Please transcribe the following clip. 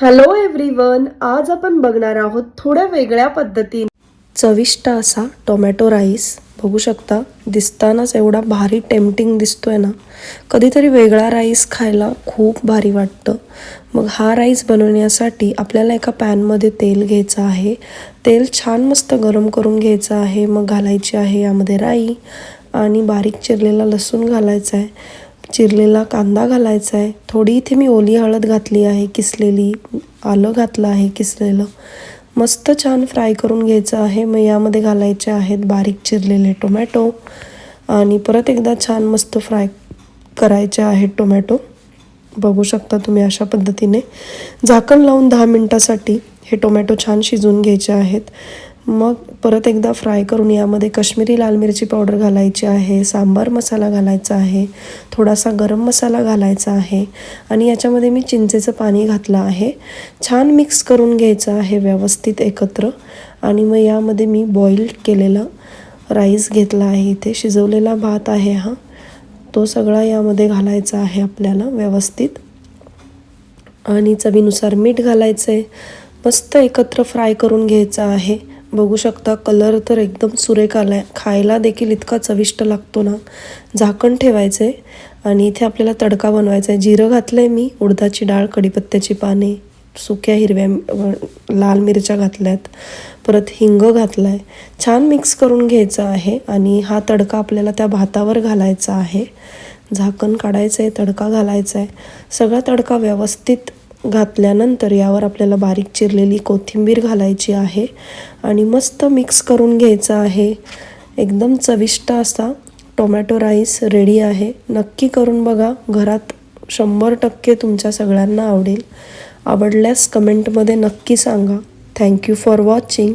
Hello everyone आज आपण बघणार आहोत थोड्या वेगळ्या पद्धतीने. चविष्ट असा टोमॅटो राईस बघू शकता दिसतानाच एवढा भारी टेम्पटिंग दिसतोय ना. कधीतरी वेगळा राईस खायला खूप भारी वाटतं. मग हा राईस बनवण्यासाठी आपल्याला एका पॅनमध्ये तेल घ्यायचं आहे. तेल छान मस्त गरम करून घ्यायचं आहे. मग घालायची आहे यामध्ये राई आणि बारीक चिरलेला लसूण घालायचा आहे. चिरलेला कांदा घालायचा आहे. थोडी इथे मी ओली हळद घातली आहे किसलेली आलं घातलं आहे किसलेलं. मस्त छान फ्राय करून घ्यायचं आहे. मग यामध्ये घालायचे आहेत बारीक चिरलेले टोमॅटो. आणि परत एकदा छान मस्त फ्राय करायचे आहेत टोमॅटो. बघू शकता तुम्ही अशा पद्धतीने. झाकण लावून दहा मिनटासाठी हे टोमॅटो छान शिजवून घ्यायचे आहेत. मग परत एकदा फ्राय करून यामध्ये काश्मीरी लाल मिरची पावडर घालायची आहे सांबार मसाला घालायचा आहे थोडासा गरम मसाला घालायचा आहे आणि याच्यामध्ये मी चिंचेचं पाणी घातलं आहे. छान मिक्स करून घ्यायचं आहे व्यवस्थित एकत्र आणि मग यामध्ये मी बॉईल केलेला राईस घेतला आहे इथे. शिजवलेला भात आहे हा. तो सगळा यामध्ये घालायचा आहे आपल्याला व्यवस्थित. आणि चवीनुसार मीठ घालायचं आहे मस्त एकत्र फ्राय करून घ्यायचं आहे. बघू शकता कलर तर एकदम सुरेख आला आहे खायला देखील इतका चविष्ट लागतो ना. झाकण ठेवायचं आहे आणि इथे आपल्याला तडका बनवायचा आहे जिरं घातलं आहे मी उडदाची डाळ कढीपत्त्याची पाने सुक्या हिरव्या लाल मिरच्या घातल्यात परत हिंग घातलं आहे छान मिक्स करून घ्यायचं आहे आणि हा तडका आपल्याला त्या भातावर घालायचा आहे. झाकण काढायचं आहे तडका घालायचा आहे सगळा तडका व्यवस्थित घातल्यानंतर यावर आपल्याला बारीक चिरलेली कोथिंबीर घालायची आहे आणि मस्त मिक्स करून घ्यायचं आहे. एकदम चविष्ट असा टोमॅटो राईस रेडी आहे. नक्की करून बघा. घरात शंभर टक्के तुमच्या सगळ्यांना आवडेल. आवडल्यास कमेंटमध्ये नक्की सांगा. Thank you for watching.